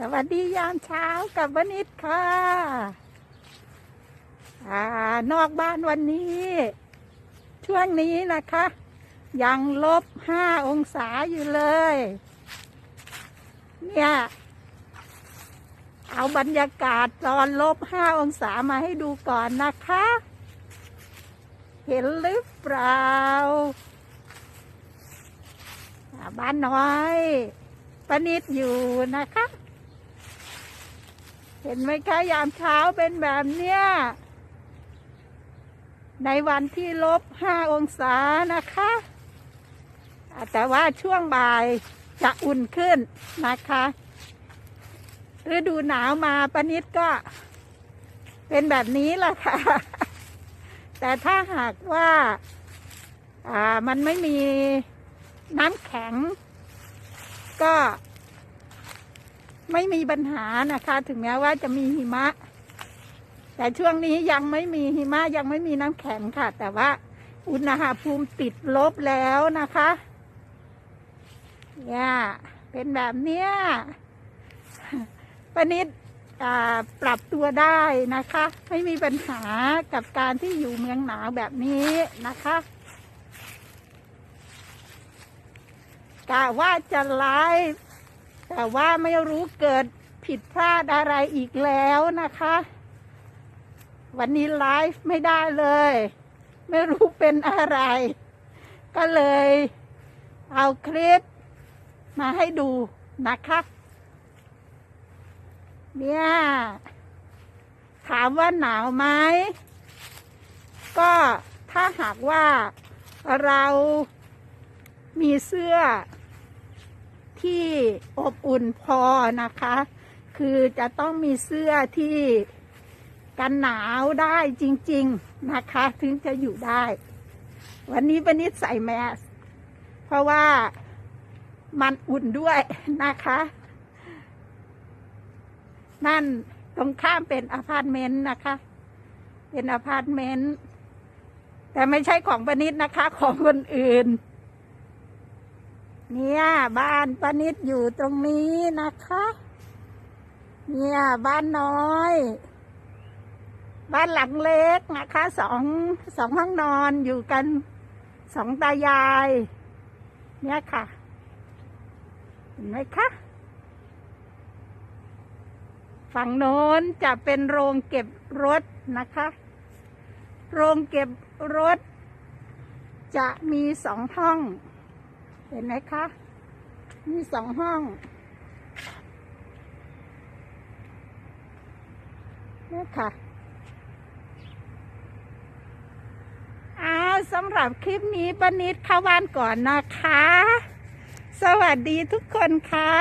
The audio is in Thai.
สวัสดียามเช้ากับวนิดค่ะอ่านอกบ้านวันนี้ ช่วงนี้นะคะ ยังลบห้าองศาอยู่เลย เนี่ย เอาบรรยากาศตอนลบห้าองศามาให้ดูก่อนนะคะ เห็นหรือเปล่า บ้านน้อยปานิดอยู่นะคะ เห็นไหมคะยามเช้าเป็นแบบเนี้ยในวันที่ลบห้าองศานะคะอาแต่ว่าช่วงบ่ายจะอุ่นขึ้นนะคะ ฤดูหนาวมาปนิดก็เป็นแบบนี้แหละค่ะ แต่ถ้าหากว่าอ่ามันไม่มีน้ำแข็ง ก็ ไม่มีปัญหานะคะ ถึงแม้ว่าจะมีหิมะ แต่ช่วงนี้ยังไม่มีหิมะยังไม่มีน้ำแข็งค่ะ แต่ว่าอุณหภูมิติดลบแล้วนะคะเนี่ยเป็นแบบเนี้ยปนิดปรับตัวได้นะคะ ไม่มีปัญหากับการที่อยู่เมืองหนาวแบบนี้นะคะกะว่าจะไลฟ์ แต่ว่าไม่รู้เกิดผิดพลาดอะไรอีกแล้วนะคะ วันนี้ไลฟ์ไม่ได้เลย ไม่รู้เป็นอะไร ก็เลยเอาคลิปมาให้ดูนะคะ เนี่ย ถามว่าหนาวไหม ก็ถ้าหากว่าเรามีเสื้อ ที่อบอุ่นพอนะคะ คือจะต้องมีเสื้อที่กันหนาวได้จริง ๆนะคะ ถึงจะอยู่ได้ วันนี้ปนิดใส่แมส เพราะว่ามันอุ่นด้วยนะคะ นั่นตรงข้ามเป็นอพาร์ตเมนต์นะคะ เป็นอพาร์ตเมนต์แต่ไม่ใช่ของปนิดนะคะ ของคนอื่น เนี่ยบ้านปนิดอยู่ตรงนี้นะคะ เนี่ยบ้านน้อย บ้านหลังเล็กนะคะสองสองห้องนอนอยู่กันสองตายาย เนี่ยค่ะ เห็นไหมคะ ฝั่งโน้นจะเป็นโรงเก็บรถนะคะ โรงเก็บรถ จะมีสองห้อง เห็นไหมคะ มีสองห้อง นี่ค่ะอ้าวสำหรับคลิปนี้ปนิดเข้าบ้านก่อนนะคะ สวัสดีทุกคนค่ะ